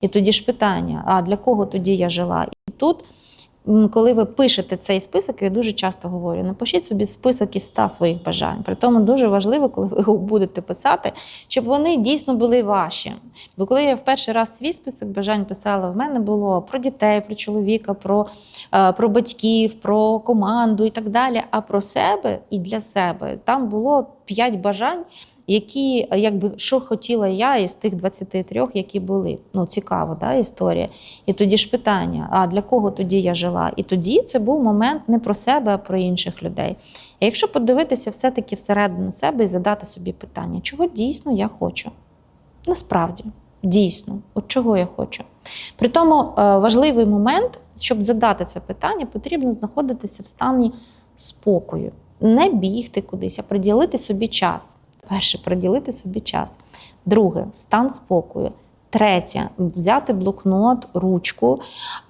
І тоді ж питання: а для кого тоді я жила? І тут, коли ви пишете цей список, я дуже часто говорю: напишіть собі список із 100 своїх бажань. При тому дуже важливо, коли ви його будете писати, щоб вони дійсно були ваші. Бо коли я в перший раз свій список бажань писала, в мене було про дітей, про чоловіка, про, е, про батьків, про команду і так далі. А про себе і для себе там було 5 бажань. Які якби що хотіла я із тих 23, які були. Ну цікаво, да, історія. І тоді ж питання: а для кого тоді я жила? І тоді це був момент не про себе, а про інших людей. А якщо подивитися все-таки всередину себе і задати собі питання, чого дійсно я хочу? Насправді, дійсно, от чого я хочу. При тому е, важливий момент, щоб задати це питання, потрібно знаходитися в стані спокою, не бігти кудись, а приділити собі час. Перше, приділити собі час. Друге стан спокою. Третє взяти блокнот, ручку.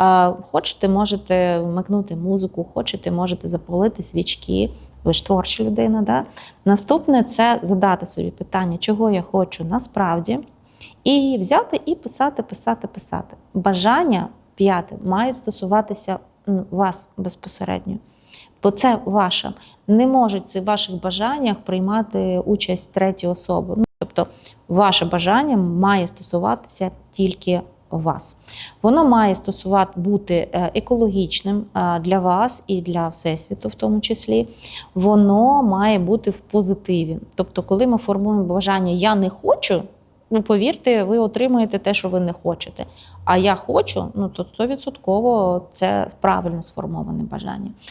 Е, Хочете, можете вмикнути музику, хочете, можете запалити свічки. Ви ж творча людина. Да? Наступне це задати собі питання, чого я хочу насправді, і взяти і писати, писати, писати. Бажання п'яте мають стосуватися вас безпосередньо. Бо це ваше. Не можуть в ваших бажаннях приймати участь треті особи. Ну, тобто, ваше бажання має стосуватися тільки вас. Воно має стосувати бути е, екологічним е, для вас і для всесвіту, в тому числі. Воно має бути в позитиві. Тобто, коли ми формуємо бажання Я не хочу. Ну, повірте, ви отримаєте те, що ви не хочете. А я хочу, ну то 100% це правильно сформоване бажання.